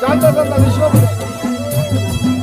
ચાલતો ચાલતો વિશ્વ બધા.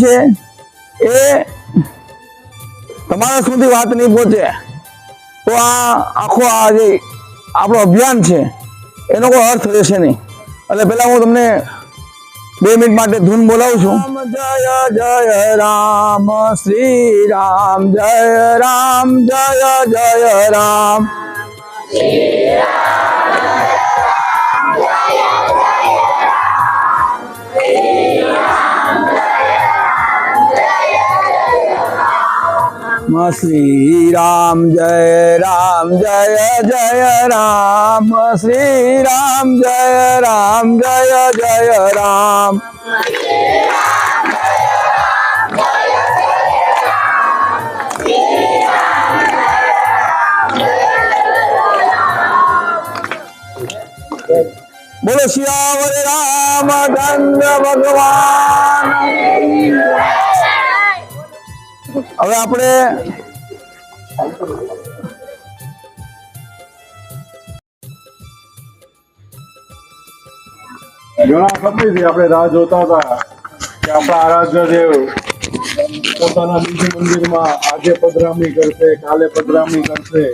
તમને છે એ તમારા સુધી વાત નહીં પહોંચે. તો આ આખો આ જે આપણો અભિયાન છે, એનો કોઈ અર્થ રહેશે નહીં. એટલે પેલા હું તમને બે મિનિટ માટે ધૂન બોલાવું છું. જય જય રામ, શ્રી રામ જય રામ જય જય રામ શ્રી રામ. જય રામ જય જય રામ શ્રી રામ જય રામ જય જય રામ બોલો શિયાવર રામચંદ્ર ભગવાન હવે આપણે ઘણા સમયથી આપણે રાહ જોતા હતા કે આપણા આરાધ્ય દેવ પોતાના બીજી મંદિરમાં આજે પધરામણી કરશે કાલે પધરામણી કરશે.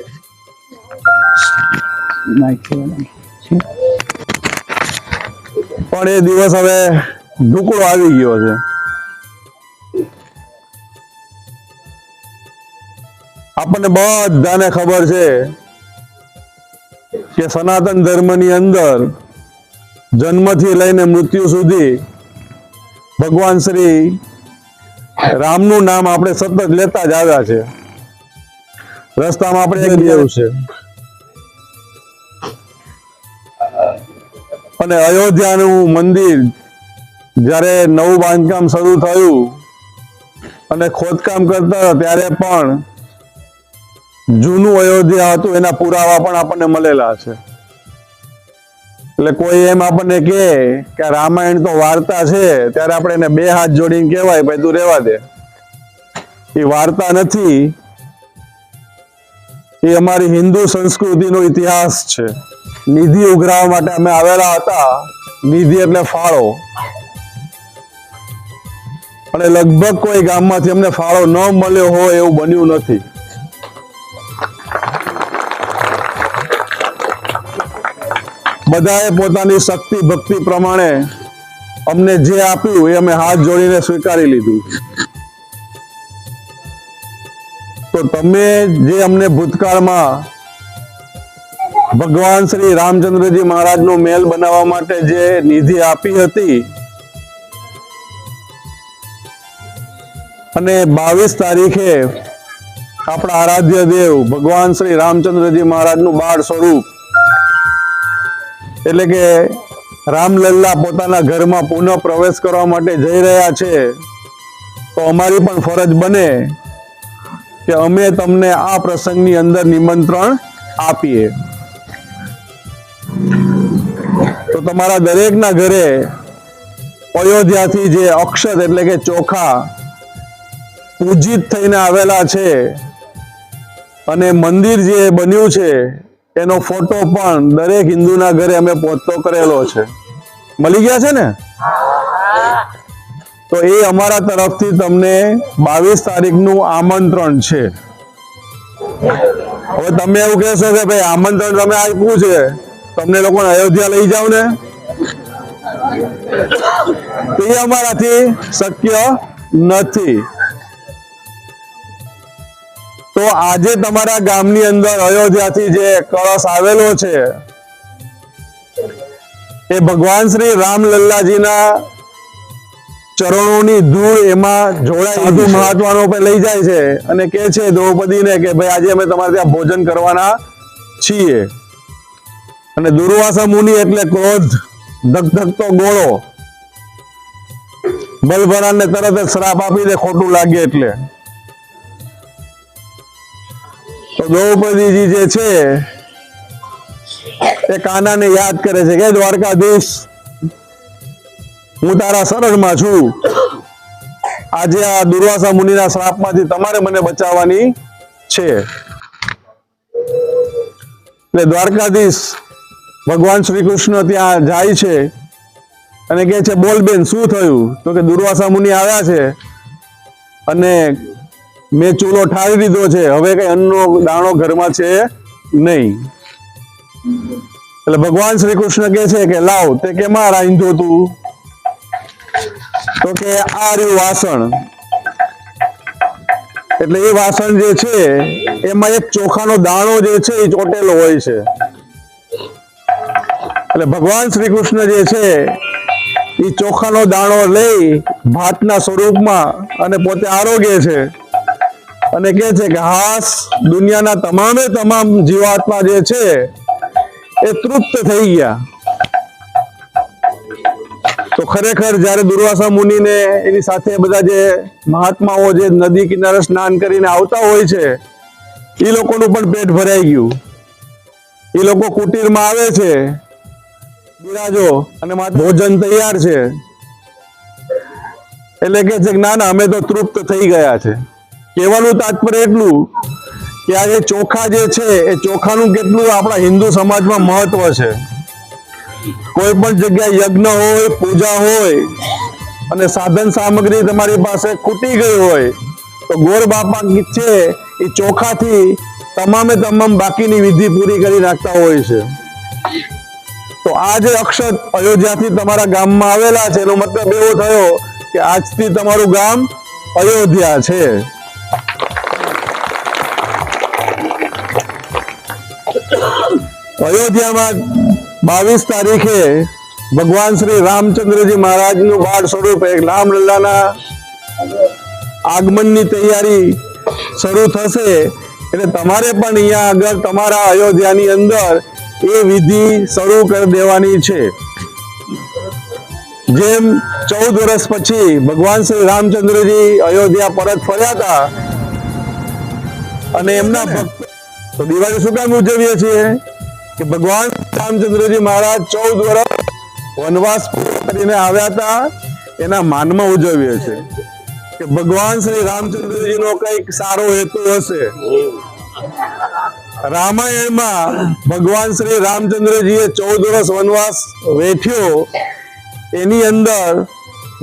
પણ એ દિવસ હવે ઢુકડો આવી ગયો છે. આપણને બધાને ખબર છે કે સનાતન ધર્મની અંદર જન્મથી લઈને મૃત્યુ સુધી ભગવાન શ્રી રામનું નામ આપણે સતત લેતા જ આવ્યા છે. રસ્તામાં આપણે જેવું છે. અને અયોધ્યાનું મંદિર જ્યારે નવું બાંધકામ શરૂ થયું અને ખોદકામ કરતા ત્યારે પણ જૂનું અયોધ્યા હતું, એના પુરાવા પણ આપણને મળેલા છે. એટલે કોઈ એમ આપણને કહે કે રામાયણ તો વાર્તા છે, ત્યારે આપણે એને બે હાથ જોડીને કહેવાય, ભાઈ તું રહેવા દે. એ વાર્તા નથી. એ અમારી હિન્દુ સંસ્કૃતિનો ઇતિહાસ છે. નિધિ ઉઘરાવા માટે અમે આવેલા હતા. નિધિ એટલે ફાળો. અને લગભગ કોઈ ગામમાંથી અમને ફાળો ન મળ્યો હોય એવું બન્યું નથી. બધાએ પોતાની શક્તિ, ભક્તિ પ્રમાણે અમને જે આપ્યું એ અમે હાથ જોડીને સ્વીકારી લીધું. તો તમે જે અમને ભૂતકાળમાં ભગવાન શ્રી રામચંદ્રજી મહારાજનો મેલ બનાવવા માટે જે નિધિ આપી હતી, અને બાવીસ તારીખે આપણા આરાધ્ય દેવ ભગવાન શ્રી રામચંદ્રજી મહારાજનું બાળ સ્વરૂપ એટલે કે રામલલ્લા પોતાના ઘરમાં પુનઃ પ્રવેશ કરવા માટે જઈ રહ્યા છે, તો અમારી પણ ફરજ બને કે અમે તમને આ પ્રસંગની અંદર નિમંત્રણ આપીએ. તો તમારા દરેકના ઘરે અયોધ્યાથી જે અક્ષત એટલે કે ચોખા પૂજિત થઈને આવેલા છે અને મંદિર જે બન્યું છે એનો ફોટો પણ દરેક હિન્દુના ઘરે અમે પહોંચતો કરેલો છે. મળી ગયા છે ને? તો એ અમારા તરફથી તમને બાવીસ તારીખનું આમંત્રણ છે. હવે તમે એવું કહેશો કે ભાઈ આમંત્રણ તમે આપ્યું છે, તમને લોકોને અયોધ્યા લઈ જાવ ને? તે અમારાથી શક્ય નથી. તો આજે તમારા ગામની અંદર અયોધ્યાથી જે કળશ આવેલો છે એ ભગવાન શ્રી રામલલ્લાજીના ચરણોની ધૂળ એમાં જોડાય સાધુ મહાત્માનો પર લઈ જાય છે અને કે છે દ્રૌપદીને કે ભાઈ આજે અમે તમારે ત્યાં ભોજન કરવાના છીએ. અને દુર્વાસા મુનિ એટલે ક્રોધ ધકધકતો ગોળો બલભરાને તરત જ શ્રાપ આપી દે ખોટું લાગે એટલે. તો દ્રૌપદીજી જે છે, એ કાનાને યાદ કરે છે કે દ્વારકાધીશ, હું તારા શરણમાં છું. આજે આ દુર્વાસા મુનિના શ્રાપમાંથી તમારે મને બચાવવાની છે. એટલે દ્વારકાધીશ ભગવાન શ્રી કૃષ્ણ ત્યાં જાય છે અને કહે છે, બોલ બેન, શું થયું? તો કે, દુર્વાસા મુનિ આવ્યા છે અને મેં ચૂલો ઠારી દીધો છે. હવે કઈ અન્નનો દાણો ઘરમાં છે નહીં. એટલે ભગવાન શ્રી કૃષ્ણ કે છે કે, લાવ, તે કેમાં રાંધ્યો તું? તો કે, આ રહ્યું વાસણ. એટલે એ વાસણ જે છે, એમાં એક ચોખાનો દાણો જે છે, એ ચોટેલો હોય છે. એટલે ભગવાન શ્રી કૃષ્ણ જે છે, એ ચોખાનો દાણો લઈ ભાતના સ્વરૂપમાં અને પોતે આરોગે છે. અને કહે છે કે હાસ, દુનિયાના તમામે તમામ જીવાત્મા જે છે, એ તૃપ્ત થઈ ગયા. તો ખરેખર જ્યારે દુર્વાસા મુનિને એની સાથે બધા જે મહાત્માઓ જે નદી કિનારે સ્નાન કરીને આવતા હોય છે, એ લોકોનું પણ પેટ ભરાઈ ગયું. એ લોકો કુટીરમાં આવે છે, બિરાજો અને માત્ર ભોજન તૈયાર છે. એટલે કે છે કે ના ના, અમે તો તૃપ્ત થઈ ગયા છે. કહેવાનું તાત્પર્ય એટલું કે આ જે ચોખા જે છે, એ ચોખાનું કેટલું આપણા હિન્દુ સમાજમાં મહત્વ છે. કોઈ પણ જગ્યાએ યજ્ઞ હોય, પૂજા હોય અને સાધન સામગ્રી તમારી પાસે ખૂટી ગઈ હોય, તો ગોર બાપા છે, એ ચોખાથી તમામે તમામ બાકીની વિધિ પૂરી કરી નાખતા હોય છે. તો આ જે અક્ષત અયોધ્યાથી તમારા ગામમાં આવેલા છે, એનો મતલબ એવો થયો કે આજથી તમારું ગામ અયોધ્યા છે. અયોધ્યામાં બાવીસ તારીખે ભગવાન શ્રી રામચંદ્રજી મહારાજનું બાળ સ્વરૂપ એક રામલલ્લાના આગમનની તૈયારી શરૂ થશે. એટલે તમારે પણ અહીંયા આગળ તમારા અયોધ્યાની અંદર એ વિધિ શરૂ કરી દેવાની છે. જેમ ચૌદ વર્ષ પછી ભગવાન શ્રી રામચંદ્રજી અયોધ્યા પરત ફર્યા હતા અને એમના ભક્તો તો દિવાળી શું કામ ઉજવીએ છીએ? કે ભગવાન રામચંદ્રજી મહારાજ ચૌદ વર્ષ વનવાસ કરીને આવ્યા હતા, એના માનમાં ઉજવીએ છે કે ભગવાન શ્રી રામચંદ્રજી નો કંઈક સારો હેતુ હશે. રામાયણમાં ભગવાન શ્રી રામચંદ્રજીએ ચૌદ વર્ષ વનવાસ વેઠ્યો, એની અંદર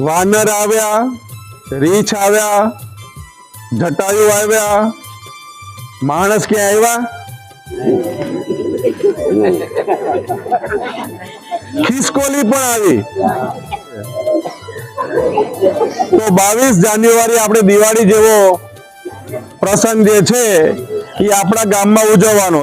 વાનર આવ્યા, રીછ આવ્યા, જટાયુ આવ્યા, માણસ ક્યાં આવ્યા? ખિસકોલી પણ આવી તો બાવીસ જાન્યુઆરી આપણે દિવાળી જેવો પ્રસંગ જે છે એ આપણા ગામમાં ઉજવવાનો